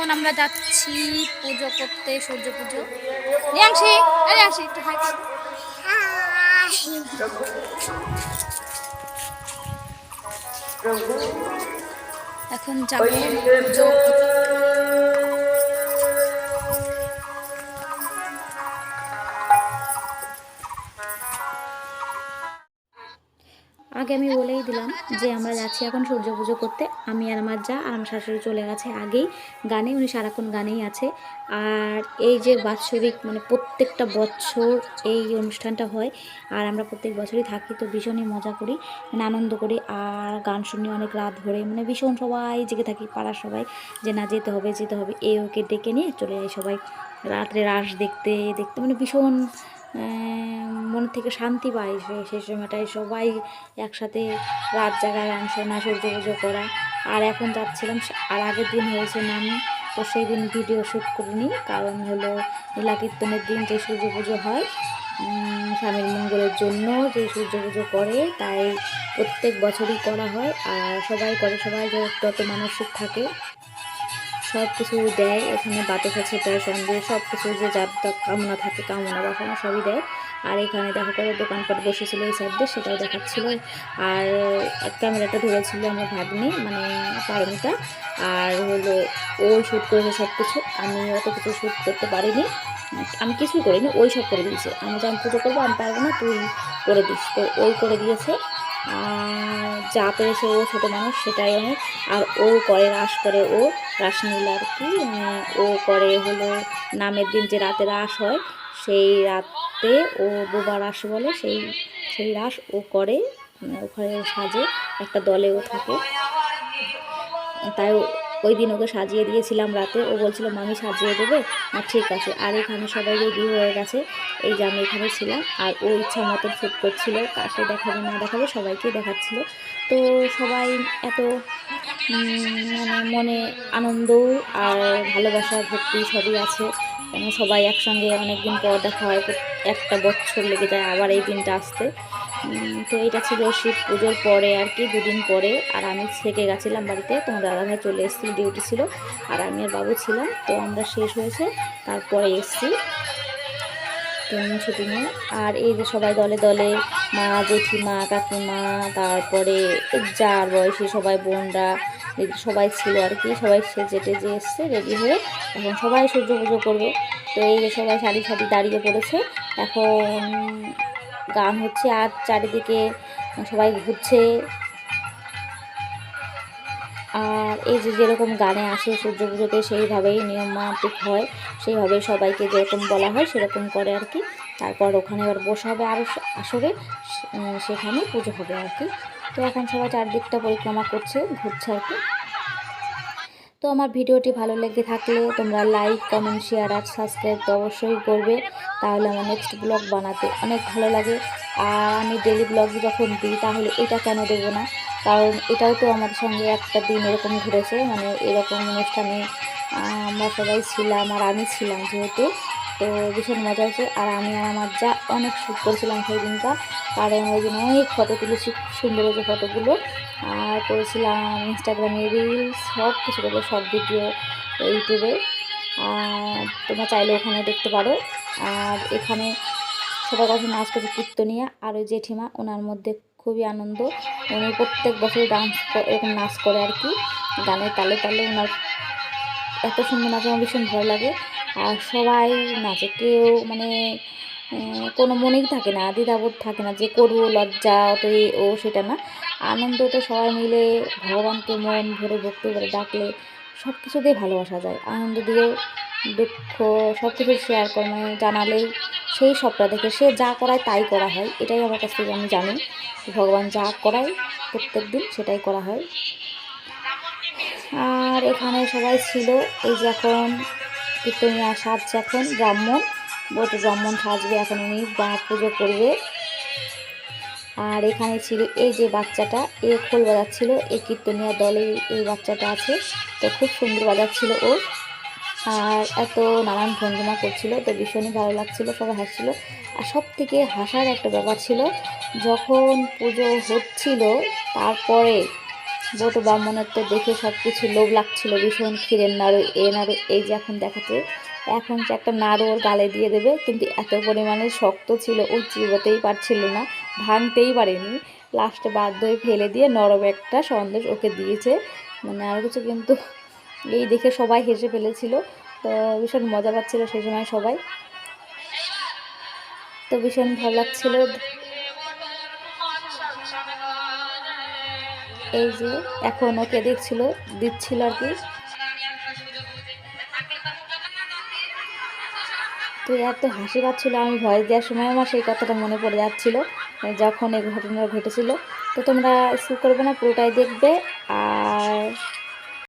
এখন আমরা যাচ্ছি পুজো করতে সূর্য পুজো। এখন যাব আগে আমি বলেই দিলাম যে আমরা যাচ্ছি এখন সূর্য পুজো করতে। আমি আর আমার যা আর আমার শাশুড়ি চলে গেছে আগেই। গানে উনি সারাক্ষণ গানেই আছে। আর এই যে বাৎসরিক মানে প্রত্যেকটা বছর এই অনুষ্ঠানটা হয়, আর আমরা প্রত্যেক বছরই থাকি, তো ভীষণই মজা করি মানে আনন্দ করি। আর গান শুনি অনেক রাত ভরে মানে ভীষণ সবাই জেগে থাকি, পাড়ার সবাই, যে না যেতে হবে যেতে হবে। এ ওকে ডেকে নিয়ে চলে যাই সবাই। রাত্রে রাস দেখতে দেখতে মানে ভীষণ মন থেকে শান্তি পাই সেই সময়টায় সবাই একসাথে রাত জাগা গান শোনা সূর্য পুজো করা। আর এখন যাচ্ছিলাম, আর আগের দিন হয়েছে নাম, তো সেই দিন ভিডিও শ্যুট করিনি। কারণ হলো লীলা কীর্তনের দিন যে সূর্য পুজো হয় স্বামীর মঙ্গলের জন্য যে সূর্য পুজো করে, তাই প্রত্যেক বছরই করা হয়। আর সবাই করে, সবাই যত মানসিক থাকে সব কিছু দেয়। এখানে বাতাসা ছেটায় সন্দেহ সব কিছু যে যার কামনা থাকে কামনা বাসনা সবই দেয়। আর এখানে দেখা করে দোকানপাট বসেছিল এই সাইডে, সেটাও দেখাচ্ছিল। আর ক্যামেরাটা ধরেছিল আমার ভাগ্নি মানে পারমিতা আর হলো ও শ্যুট করেছে সব কিছু আমি অত কিছু শ্যুট করতে পারিনি। আমি কিছুই করিনি, ওই সব করে দিয়েছে। আমি যখন পুজো করব, আমি পারব না, তুই করে দিস। তো ওই করে দিয়েছে। যা পেরেছে ও ছোটো মানুষ, সেটাই অনেক। আর ও করে রাস করে ও রাসনীল আর কি ও করে হলো নামের দিন যে রাতে রাস হয় সেই রাতে ও বোবা রাস বলে সেই সেই রাস ও করে উম, ওখানে সাজে একটা দলে ও থাকে। তাই ওই দিন ওকে সাজিয়ে দিয়েছিলাম রাতে। ও বলছিল মামি সাজিয়ে দেবে? না ঠিক আছে। আর এখানে সবাই রেডি হয়ে গেছে। এই যে আমি এখানে ছিলাম আর ও ইচ্ছা মতন শ্যুট করছিল কাকে দেখাবে না দেখাবে সবাইকে দেখাচ্ছিল। তো সবাই এত মানে মনে আনন্দ আর ভালোবাসা ভক্তি সবই আছে। কেন সবাই একসঙ্গে অনেকদিন পর দেখা হয়, একটা বছর লেগে যায় আবার এই দিনটা আসতে। তো এটা ছিল শিব পুজোর পরে আর কি, দুদিন পরে। আর আমি থেকে গেছিলাম বাড়িতে তোমার দাদাভাই চলে এসেছিল ডিউটি ছিল। আর আমি আর বাবু ছিলাম, তো আমরা শেষ হয়েছে, তারপরে এসছি। তিন ছুটি নিয়ে। আর এই যে সবাই দলে দলে, মা, জেঠিমা, কাকিমা, তারপরে যার বয়সী সবাই বোনরা সবাই ছিল আর কি, সবাই সেজে যে এসছে রেডি হয়ে এখন সবাই সূর্য পুজো করবে। তো এই যে সবাই সারি সারি দাঁড়িয়ে পড়েছে। এখন গান হচ্ছে, আর চারিদিকে সবাই ঘুরছে। আর এই যে যেরকম গানে আসে সূর্য পুজোতে সেইভাবেই নিয়ম মাফিক হয়, সেইভাবে সবাইকে যেরকম বলা হয় সেরকম করে আর কি। তারপর ওখানে এবার বসা হবে আরও আসরে সেখানে পুজো হবে আর কি। তো এখন সবাই চারদিকটা পরিক্রমা করছে, ঘুরছে আর কি। তো আমার ভিডিওটি ভালো লেগে থাকলে তোমরা লাইক, কমেন্ট, শেয়ার আর সাবস্ক্রাইব তো অবশ্যই করবে। তাহলে আমার নেক্সট ব্লগ বানাতে অনেক ভালো লাগে। আর আমি ডেলি ব্লগ যখন দিই তাহলে এটা কেন দেবো না? কারণ এটাও তো আমার সঙ্গে একটা দিন এরকম ঘুরেছে মানে এরকম অনুষ্ঠানে আমরা সবাই ছিলাম আর আমি ছিলাম যেহেতু। তো ভীষণ মজা হয়েছে আর আমি আর আমার যা অনেক শ্যুট করেছিলাম সেই দিনটা কারণ ওই দিন অনেক ফটো তুলেছি সুন্দর হয়েছে ফটোগুলো আর করেছিলাম ইনস্টাগ্রামে রিলস সব কিছু করে সব ভিডিও ইউটিউবে তোমরা চাইলে ওখানে দেখতে পারো। আর এখানে সবার কাছে নাচ করছে কীর্তনিয়া আর ওই জেঠিমা, ওনার মধ্যে খুবই আনন্দ। উনি প্রত্যেক বছর ডান্স এরকম নাচ করে আর কি। গানের তালে তালে ওনার এত সুন্দর নাচ আমার ভীষণ ভালো লাগে। আর সবাই নাচে, কেউ মানে কোনো মনেই থাকে না, দ্বিধাবোধ থাকে না যে করব, লজ্জা অত ও সেটা না। আনন্দ তো সবাই মিলে ভগবানকে মন ভরে ভক্তি করে ডাকলে সব কিছুতেই ভালোবাসা যায়। আনন্দ দিয়ে দুঃখ সব কিছু শেয়ার করে মানে জানালেই সেই সবটা দেখে সে যা করায় তাই করা হয়। এটাই আমার কাছ থেকে আমি জানি। ভগবান যা করায় প্রত্যেক দিন সেটাই করা হয়। আর এখানে সবাই ছিল। এই যে এখন কীর্তনিয়া সাজছে এখন, ব্রাহ্মণ। বলতে ব্রাহ্মণ সাজবে এখন উনি, বা পুজো করবে। আর এখানে ছিল এই যে বাচ্চাটা, এ খোল বাজাচ্ছিল এই কীর্তনিয়া দলে এই বাচ্চাটা আছে। তো খুব সুন্দর বাজাচ্ছিল ও। আর এত নানান ভঙ্গিমা করছিল, তো ভীষণই ভালো লাগছিল, সবাই হাসছিল। আর সব থেকে হাসার একটা ব্যাপার ছিল, যখন পুজো হচ্ছিল, তারপরে বট ব্রাহ্মণের তো দেখে সব কিছু লোভ লাগছিল, ভীষণ ক্ষীরের নাড়ু, এ নাড়ু, এই যে এখন দেখাতে এখন যে একটা নাড়ু ওর গালে দিয়ে দেবে, কিন্তু এত পরিমাণে শক্ত ছিল ও চিবোতেই পারছিল না, ভাঙতেই পারেনি। লাস্টে বাধ্য ফেলে দিয়ে নরম একটা সন্দেশ ওকে দিয়েছে। মানে আর কিছু কিন্তু এই দেখে সবাই হেসে ফেলেছিল। তো ভীষণ মজা পাচ্ছিল সেই সময় সবাই। তো ভীষণ ভালো লাগছিল। এই যে এখন ওকে দেখছিল, দিচ্ছিল আর কি। তো এত হাসি পাচ্ছিল, আমি ভয় দেওয়ার সময় আমার সেই কথাটা মনে পড়ে যাচ্ছিল, যখন এই ঘটনা ঘটেছিল। তো তোমরা স্কিপ করবে না, পুরোটাই দেখবে, আর